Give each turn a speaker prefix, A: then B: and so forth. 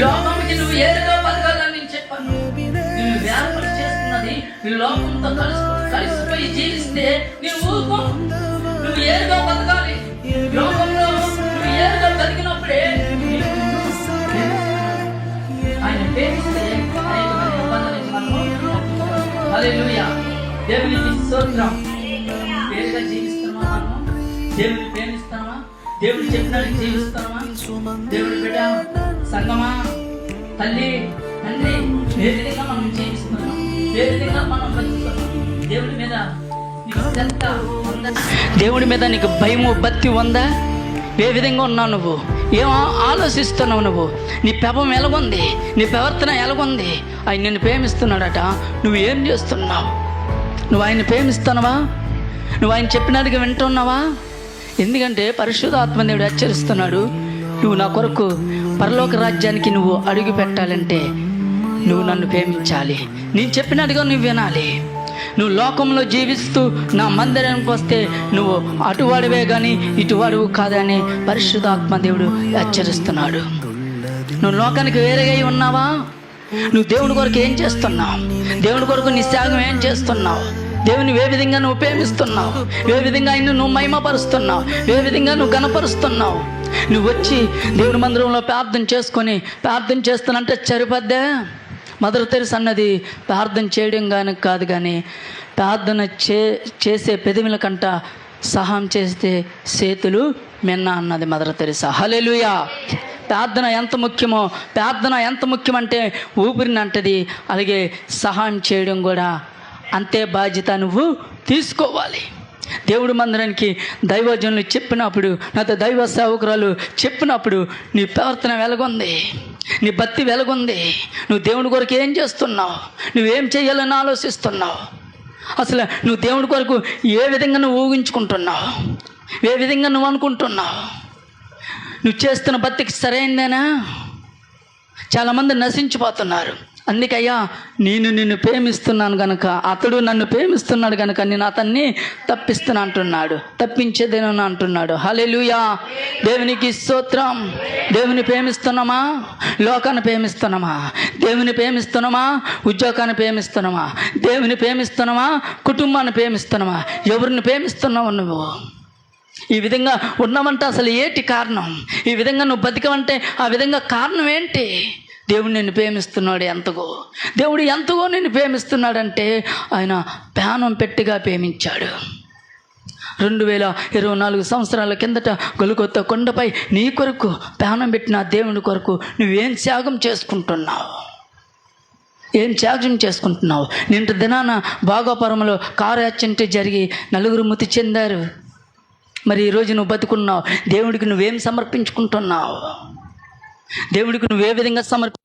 A: లోకంకి నువ్వు ఏదో బతకాలని నేను చెప్పాను. నిన్ను వ్యాపారం చేస్తున్నది నీ లోకంతో కలిసి కలిసిపోయి జీవిస్తే నేను ఊరుకో. నువ్వు ఏదో బతకాలి లోకంలో నువ్వు ఏదో బతికినప్పుడే ఆయన ప్రేమిస్తే అనేకమైన ఇబ్బందుల నుంచి మనము దేవునికి స్తోత్రం. పేరుగా జీవిస్తున్నామా దేవుని ప్రేమిస్తామా దేవుడు చెప్పినట్టు జీవిస్తామా దేవుడు బిడ్డ సంగమా తల్లి తండ్రి ఏ విధంగా మనం జీవిస్తున్నాం ఏ విధంగా మనం బతుకుతున్నాం దేవుడి మీద నీకు దేవుడి మీద నీకు భయము భక్తి ఉందా? ఏ విధంగా ఉన్నావు నువ్వు? ఏం ఆలోచిస్తున్నావు నువ్వు? నీ పెపం ఎలాగుంది? నీ ప్రవర్తన ఎలాగుంది? ఆయన నిన్ను ప్రేమిస్తున్నాడట. నువ్వు ఏం చేస్తున్నావు? నువ్వు ఆయన ప్రేమిస్తున్నావా? నువ్వు ఆయన చెప్పినట్టుగా వింటున్నావా? ఎందుకంటే పరిశుధాత్మ దేవుడు హెచ్చరిస్తున్నాడు. నువ్వు నా కొరకు పరలోక రాజ్యానికి నువ్వు అడుగు పెట్టాలంటే నువ్వు నన్ను ప్రేమించాలి. నేను చెప్పినట్టుగా నువ్వు వినాలి. నువ్వు లోకంలో జీవిస్తూ నా మందిరానికి వస్తే నువ్వు అటువాడివే కానీ ఇటువాడువు కాదని పరిశుద్ధాత్మ దేవుడు హెచ్చరిస్తున్నాడు. నువ్వు లోకానికి వేరేగా ఉన్నావా? నువ్వు దేవుని కొరకు ఏం చేస్తున్నావు? దేవుని కొరకు నీ త్యాగం ఏం చేస్తున్నావు? దేవుని ఏ విధంగా నువ్వు ప్రేమిస్తున్నావు? ఏ విధంగా ఆయన నువ్వు మహిమపరుస్తున్నావు? ఏ విధంగా నువ్వు గణపరుస్తున్నావు నువ్వు వచ్చి దేవుని మందిరంలో ప్రార్థన చేసుకొని ప్రార్థన చేస్తానంటే సరిపోద్దే? మదర్ తెరిస్ అన్నది ప్రార్థన చేయడం కానీ కాదు కానీ ప్రార్థన చే చేసే పెదవుల కంట సహాయం చేస్తే చేతులు మిన్న అన్నది మదర్ తెరిసా. హలెలుయా ప్రార్థన ఎంత ముఖ్యమో ప్రార్థన ఎంత ముఖ్యమంటే ఊపిరిని అంటది అలాగే సహాయం చేయడం కూడా అంతే బాధ్యత నువ్వు తీసుకోవాలి. దేవుడి మందిరానికి దైవజనులు చెప్పినప్పుడు నాతో దైవ సేవకురాలు చెప్పినప్పుడు నీ ప్రవర్తన వెలగొంది. నీ భక్తి వెలగొంది. నువ్వు దేవుడి కొరకు ఏం చేస్తున్నావు? నువ్వేం చేయాలని ఆలోచిస్తున్నావు? అసలు నువ్వు దేవుడి కొరకు ఏ విధంగా నువ్వు ఊహించుకుంటున్నావు? ఏ విధంగా నువ్వు అనుకుంటున్నావు? నువ్వు చేస్తున్న భక్తికి సరైందేనా చాలామంది నశించిపోతున్నారు. అందుకయ్యా నేను నిన్ను ప్రేమిస్తున్నాను గనక అతడు నన్ను ప్రేమిస్తున్నాడు గనక నేను అతన్ని తప్పిస్తున్నా అంటున్నాడు తప్పించేదేనని అంటున్నాడు. హలెలుయా దేవునికి స్తోత్రం. దేవుని ప్రేమిస్తున్నామా? లోకాన్ని ప్రేమిస్తున్నామా? దేవుని ప్రేమిస్తున్నామా? ఉద్యోగాన్ని ప్రేమిస్తున్నామా? దేవుని ప్రేమిస్తున్నామా? కుటుంబాన్ని ప్రేమిస్తున్నామా? ఎవరిని ప్రేమిస్తున్నావు నువ్వు? ఈ విధంగా ఉన్నామంటే అసలు ఏంటి కారణం? ఈ విధంగా నువ్వు బతికమంటే ఆ విధంగా కారణం ఏంటి? దేవుడు నిన్ను ప్రేమిస్తున్నాడు ఎంతగో. దేవుడు ఎంతగో నిన్ను ప్రేమిస్తున్నాడంటే ఆయన ప్రాణం పెట్టిగా ప్రేమించాడు. రెండు వేల ఇరవై నాలుగు సంవత్సరాల కిందట గొలుగొత్త కొండపై నీ కొరకు ప్రాణం పెట్టిన దేవుని కొరకు నువ్వేం త్యాగం చేసుకుంటున్నావు? ఏం త్యాగం చేసుకుంటున్నావు? నింటి దినాన భాగోపరంలో కారు యాక్సిడెంట్ జరిగి నలుగురు మృతి చెందారు. మరి ఈరోజు నువ్వు బతుకున్నావు. దేవుడికి నువ్వేం సమర్పించుకుంటున్నావు? దేవుడికి నువ్వు ఏ విధంగా సమర్పి